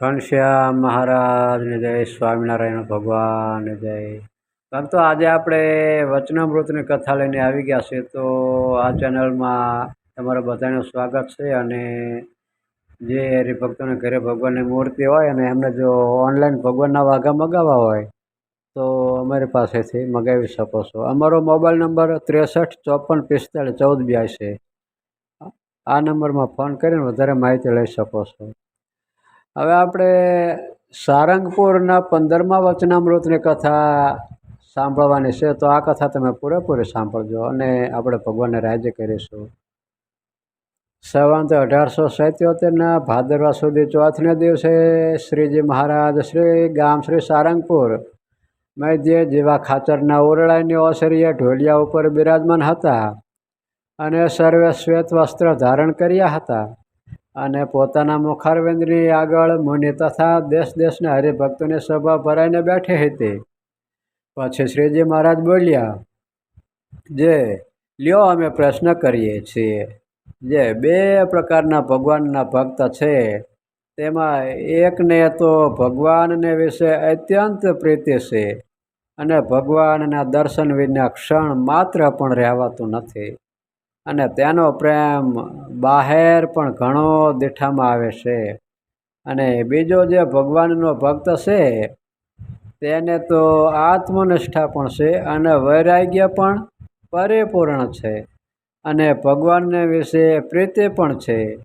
ઘનશ્યામ મહારાજને જય સ્વામિનારાયણ ભગવાન જય. ભક્તો, આજે આપણે વચનામૃતની કથા લઈને આવી ગયા છે તો આ ચેનલમાં તમારા બધાનું સ્વાગત છે, અને જે હરિભક્તોને ઘરે ભગવાનની મૂર્તિ હોય, અને એમને જો ઓનલાઈન ભગવાનના વાઘા મગાવવા હોય, તો અમારી પાસેથી મગાવી શકો છો. અમારો મોબાઈલ નંબર ત્રેસઠ, ચોપન, પિસ્તાળીસ, ચૌદ, બ્યાસી. આ નંબરમાં ફોન કરીને વધારે માહિતી લઈ શકો છો. હવે આપણે સારંગપુરના પંદરમા વચનામૃતની કથા સાંભળવાની છે, તો આ કથા તમે પૂરેપૂરી સાંભળજો અને આપણે ભગવાનને રાજ્ય કરીશું. સવંત અઢારસો સિત્યોતેરના ભાદરવા સુધી ચોથને દિવસે શ્રીજી મહારાજ શ્રી ગામ શ્રી સારંગપુર મધ્ય જેવા ખાચરના ઓરડાની ઓસરીએ ઢોલિયા ઉપર બિરાજમાન હતા અને સર્વે શ્વેત વસ્ત્ર ધારણ કર્યા હતા. અને પોતાના મુખારવેન્દ્રની આગળ મુનિ તથા દેશ દેશના હરિભક્તોની સભા ભરાઈને બેઠી હતી. પછી શ્રીજી મહારાજ બોલ્યા, જે, લ્યો અમે પ્રશ્ન કરીએ છીએ. જે બે પ્રકારના ભગવાનના ભક્ત છે, તેમાં એકને તો ભગવાનને વિશે અત્યંત પ્રીતિ છે અને ભગવાનના દર્શન વિના ક્ષણ માત્ર પણ રહેવાતું નથી. અને તેનો પ્રેમ બહાર પણ ઘણો દેઠામાં આવે છે. અને બીજો જે ભગવાનનો ભક્ત છે, તેને તો આત્મનિષ્ઠા પણ છે અને વૈરાગ્ય પણ પરિપૂર્ણ છે અને ભગવાનને વિશે પ્રીતિ પણ છે.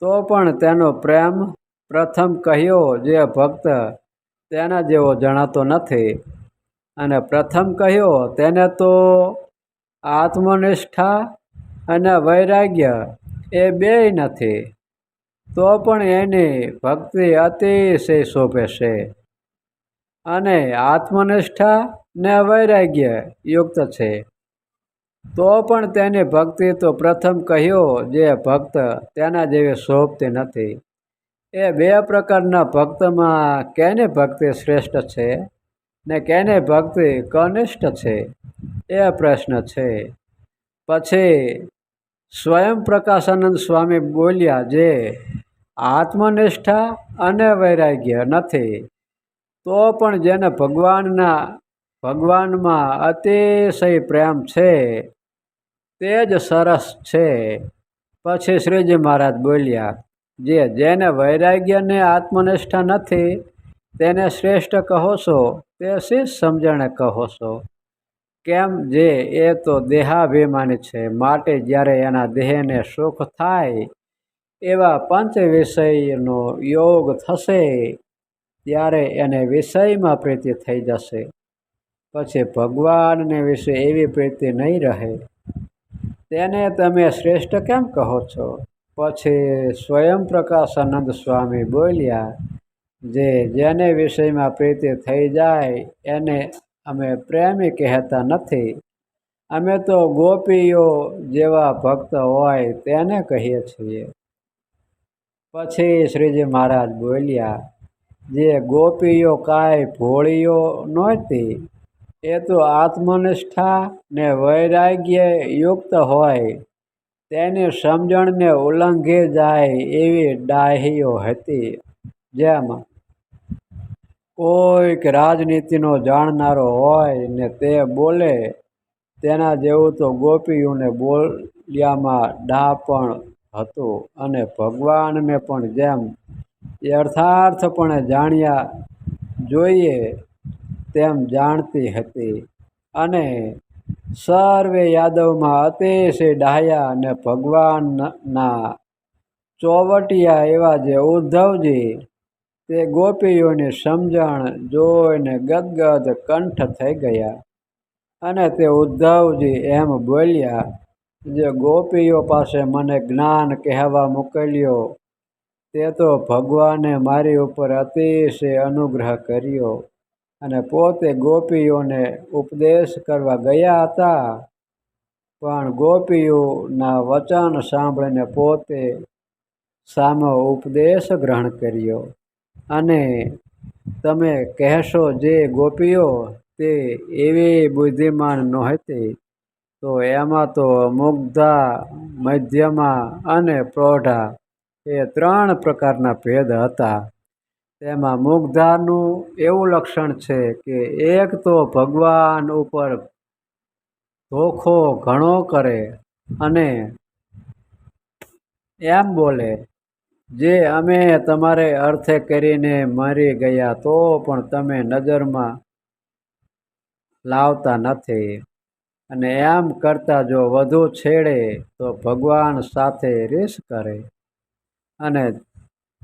તો પણ તેનો પ્રેમ પ્રથમ કહ્યો જે ભક્ત તેના જેવો જણાતો નથી. અને પ્રથમ કહ્યો, તેને તો આત્મનિષ્ઠા અને વૈરાગ્ય એ બેય નથી. તો પણ એની ભક્તિ અતિશય શોભે છે. અને આત્મનિષ્ઠા ને વૈરાગ્ય યુક્ત છે. તો પણ તેની ભક્તિ તો પ્રથમ કહ્યો જે ભક્ત તેના જેવી શોભતી નથી. એ બે પ્રકારના ભક્તમાં કેની ભક્તિ શ્રેષ્ઠ છે ને કેની ભક્તિ કનિષ્ઠ છે? એ પ્રશ્ન છે. પછી સ્વયં પ્રકાશાનંદ સ્વામી બોલ્યા, જે આત્મનિષ્ઠા અને વૈરાગ્ય નથી, તો પણ જેને ભગવાનના, ભગવાનમાં અતિશય પ્રેમ છે, તે જ સરસ છે. પછી શ્રીજી મહારાજ બોલ્યા, જે, જેને વૈરાગ્યને આત્મનિષ્ઠા નથી, તેને શ્રેષ્ઠ કહો છો, તે શી સમજણે કહો છો? કેમ જે એ તો દેહાભિમાની છે. માટે જ્યારે એના દેહને સુખ થાય એવા પંચ વિષયનો યોગ થશે, ત્યારે એને વિષયમાં પ્રીતિ થઈ જશે. પછી ભગવાનને વિશે એવી પ્રીતિ નહીં રહે. તેને તમે શ્રેષ્ઠ કેમ કહો છો? પછી સ્વયં પ્રકાશાનંદ સ્વામી બોલ્યા, જે જેને વિષયમાં પ્રીતિ થઈ જાય, એને અમે પ્રેમી કહેતા નથી. અમે તો ગોપીઓ જેવા ભક્ત હોય તેને કહીએ છીએ. પછી શ્રીજી મહારાજ બોલ્યા, જે ગોપીઓ કાંઈ ભોળીઓ નહોતી, એ તો આત્મનિષ્ઠા ને વૈરાગ્ય યુક્ત હોય. તેની સમજણને ઉલ્લંઘી જાય એવી ડાહીઓ હતી. જેમ કોઈક રાજનીતિનો જાણનારો હોય ને તે બોલે, તેના જેવું તો ગોપીઓને બોલ્યામાં ડાપણ હતું અને ભગવાનને પણ જેમ યથાર્થપણે જાણ્યા જોઈએ, તેમ જાણતી હતી. અને સર્વે યાદવમાં અતિશય ડાહ્યા અને ભગવાનના ચોવટિયા એવા જે ઉદ્ધવજી તે ગોપીઓની સમજણ જોઈને ગદગદ કંઠ થઈ ગયા અને તે ઉદ્ધવજી એમ બોલ્યા, જે ગોપીઓ પાસે મને જ્ઞાન કહેવા મોકલ્યો, તે તો ભગવાને મારી ઉપર અતિશય અનુગ્રહ કર્યો અને પોતે ગોપીઓને ઉપદેશ કરવા ગયા હતા. પણ ગોપીઓના વચન સાંભળીને પોતે સામો ઉપદેશ ગ્રહણ કર્યો. અને તમે કહેશો જે ગોપીઓ તે એવી બુદ્ધિમાન નહોતી, તો એમાં તો મુગ્ધા, મધ્યમાં અને પ્રૌઢા એ ત્રણ પ્રકારના ભેદ હતા. તેમાં મુગ્ધાનું એવું લક્ષણ છે કે એક તો ભગવાન ઉપર ધોખો ઘણો કરે અને એમ બોલે જે અમે તમારે અર્થે કરીને મરી ગયા, તો પણ તમે નજરમાં લાવતા નથી. અને એમ કરતા જો વધુ છેડે, તો ભગવાન સાથે રીસ કરે. અને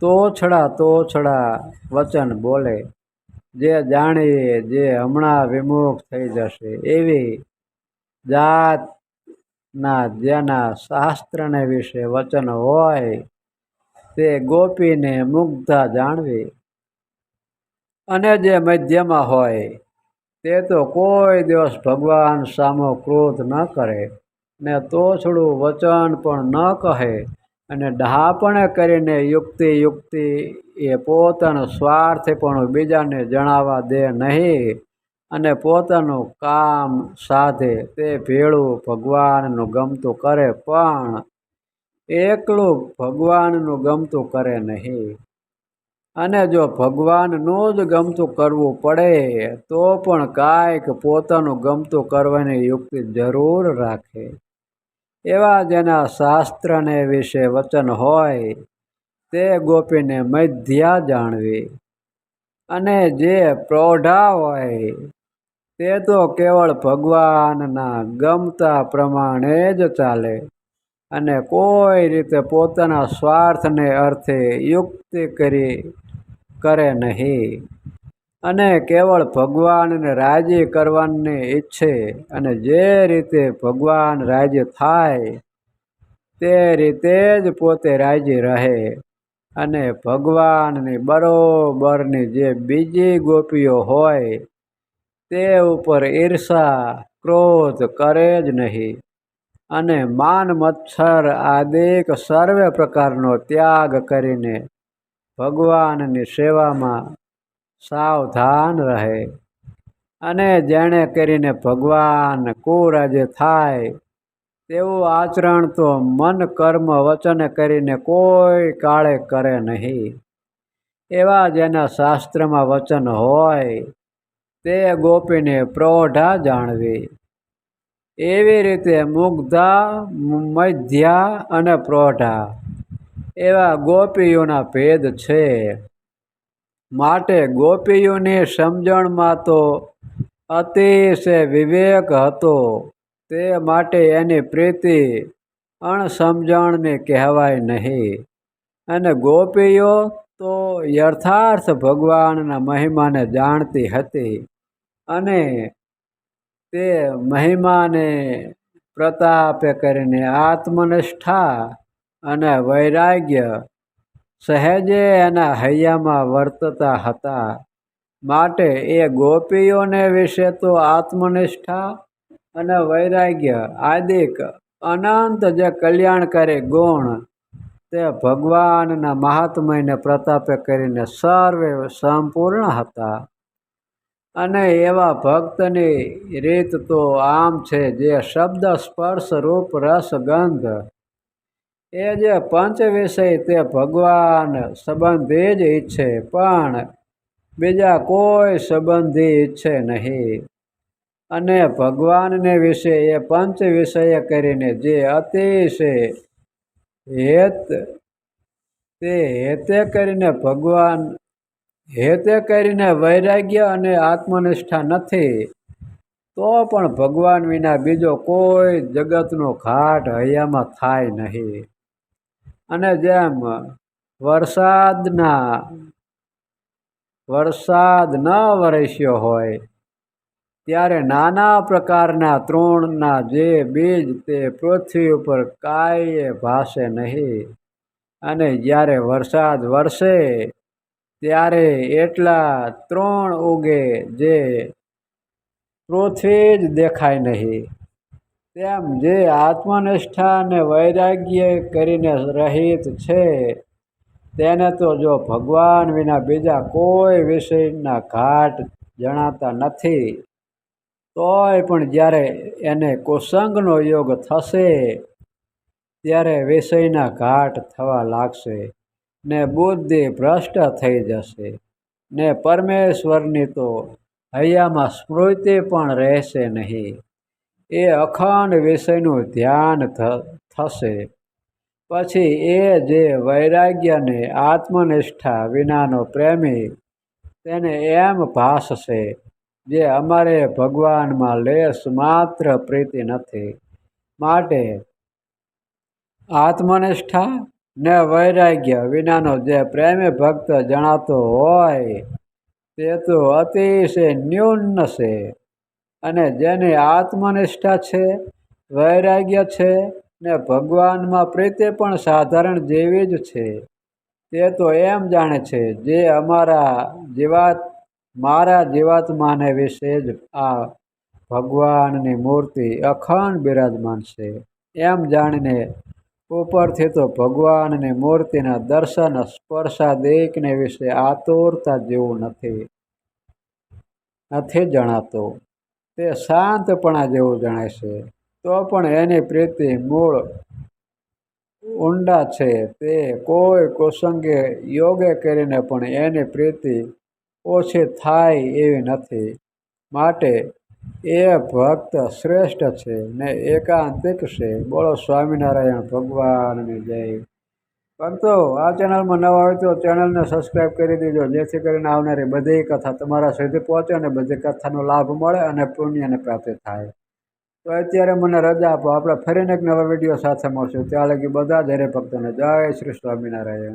તોછડા તોછડા વચન બોલે, જે જાણીએ જે હમણાં વિમુખ થઈ જશે. એવી જાતના જેના શાસ્ત્રને વિશે વચન હોય તે ગોપીને મુગ્ધા જાણવી. અને જે મધ્યમાં હોય, તે તો કોઈ દિવસ ભગવાન સામો ક્રોધ ન કરે, ને તોછડું વચન પણ ન કહે, અને ડહાપણે કરીને યુક્તિ યુક્તિ એ પોતાનો સ્વાર્થ પણ બીજાને જણાવવા દે નહીં, અને પોતાનું કામ સાધે તે ભેળું ભગવાનનું ગમતું કરે પણ એકલું ભગવાનનું ગમતું કરે નહીં. અને જો ભગવાનનું જ ગમતું કરવું પડે, તો પણ કાંઈક પોતાનું ગમતું કરવાની યુક્તિ જરૂર રાખે. એવા જેના શાસ્ત્રને વિશે વચન હોય, તે ગોપીને મધ્યા જાણવી. અને જે પ્રૌઢા હોય, તે તો કેવળ ભગવાનના ગમતા પ્રમાણે જ ચાલે. અને કોઈ રીતે પોતાના સ્વાર્થને અર્થે યુક્તિ કરી કરે નહીં. અને કેવળ ભગવાનને રાજી કરવાની ઈચ્છે અને જે રીતે ભગવાન રાજી થાય તે રીતે જ પોતે રાજી રહે. અને ભગવાનની બરોબરની જે બીજી ગોપીઓ હોય તે ઉપર ઈર્ષા, ક્રોધ કરે જ નહીં. અને માન મચ્છર આદિક સર્વે પ્રકારનો ત્યાગ કરીને ભગવાનની સેવામાં સાવધાન રહે. અને જેણે કરીને ભગવાન કુરાજે થાય, તેવું આચરણ તો મન કર્મ વચન કરીને કોઈ કાળે કરે નહીં. એવા જેના શાસ્ત્રમાં વચન હોય, તે ગોપીને પ્રૌઢા જાણવી. એવી રીતે મુગ્ધા, મધ્યા અને પ્રૌઢા એવા ગોપીઓના ભેદ છે. માટે ગોપીઓની સમજણમાં તો અતિશય વિવેક હતો. તે માટે એની પ્રીતિ અણસમજણને કહેવાય નહીં. અને ગોપીઓ તો યથાર્થ ભગવાનના મહિમાને જાણતી હતી અને તે મહિમાને પ્રતાપે કરીને આત્મનિષ્ઠા અને વૈરાગ્ય સહેજે એના હૈયામાં વર્તતા હતા. માટે એ ગોપીઓને વિશે તો આત્મનિષ્ઠા અને વૈરાગ્ય આદિક અનંત જે કલ્યાણકારી ગુણ તે ભગવાનના મહાત્મયને પ્રતાપે કરીને સર્વે સંપૂર્ણ હતા. અને એવા ભક્તની રીત તો આમ છે, જે શબ્દ સ્પર્શ રૂપ રસ ગંધ. એ જે પંચ વિષય તે ભગવાન સંબંધી જ ઈચ્છે, પણ બીજા કોઈ સંબંધી ઈચ્છે નહીં. અને ભગવાનને વિશે એ પંચ વિષય કરીને જે અતિશય હેત, તે હેતે કરીને ભગવાન હેતે કરીને વૈરાગ્ય અને આત્મનિષ્ઠા નથી, તો પણ ભગવાન વિના બીજો કોઈ જગતનો ઘાટ હૈયામાં થાય નહીં. અને જેમ વરસાદના, વરસાદ ન વરસ્યો હોય, ત્યારે નાના પ્રકારના તૃણના જે બીજ તે પૃથ્વી ઉપર કાંઈ ભાસે નહીં. અને જ્યારે વરસાદ વરસે ત્યારે એટલા ત્રણ ઉગે જે પૃથ્વી જ દેખાય નહીં. તેમ જે આત્મનિષ્ઠા અને વૈરાગ્ય કરીને રહિત છે, તેને તો જો ભગવાન વિના બીજા કોઈ વિષયના ઘાટ જણાતા નથી, તોય પણ જ્યારે એને કુસંગનો યોગ થશે, ત્યારે વિષયના ઘાટ થવા લાગશે. ને બુદ્ધિ ભ્રષ્ટ થઈ જશે. ને પરમેશ્વરની તો હૈયામાં સ્મૃતિ પણ રહેશે નહીં. એ અખંડ વિષયનું ધ્યાન થશે. પછી એ જે વૈરાગ્યને આત્મનિષ્ઠા વિનાનો પ્રેમી, તેને એમ ભાસશે જે અમારે ભગવાનમાં લેશ માત્ર પ્રીતિ નથી. માટે આત્મનિષ્ઠા ને વૈરાગ્ય વિનાનો જે પ્રેમી ભક્ત જણાતો હોય, તે તો અતિશય ન્યૂન છે. અને જેની આત્મનિષ્ઠા છે, વૈરાગ્ય છે, ને ભગવાનમાં પ્રીતિ પણ સાધારણ જેવી જ છે. તે તો એમ જાણે છે, જે અમારા જીવાત, મારા જીવાત્માને વિશે જ આ ભગવાનની મૂર્તિ અખંડ બિરાજમાન છે. એમ જાણીને ઉપરથી તો ભગવાનની મૂર્તિના દર્શન, સ્પર્શાદેકને વિશે આતુરતા જેવું નથી. નથી જણાતું. તે શાંતપણા જેવું જણાય છે. તો પણ એની પ્રીતિ મૂળ ઊંડા છે. તે કોઈ કુસંગે યોગે કરીને પણ એની પ્રીતિ ઓછી થાય એવી નથી. માટે એ ભક્ત શ્રેષ્ઠ છે ને એકાંતિક છે. બોલો સ્વામિનારાયણ, ભગવાનની જય. ભક્તો, આ ચેનલમાં નવા હોય તો ચેનલને સબસ્ક્રાઈબ કરી દેજો. જેથી કરીને આવનારી બધી કથા તમારા સુધી પહોંચે અને બધી કથાનો લાભ મળે અને પુણ્યને પ્રાપ્તિ થાય. તો અત્યારે મને રજા આપો. આપણે ફરીને એક નવા વીડિયો સાથે મળશું. ત્યાં લગી બધા જ હરે ભક્તોને જય શ્રી સ્વામિનારાયણ.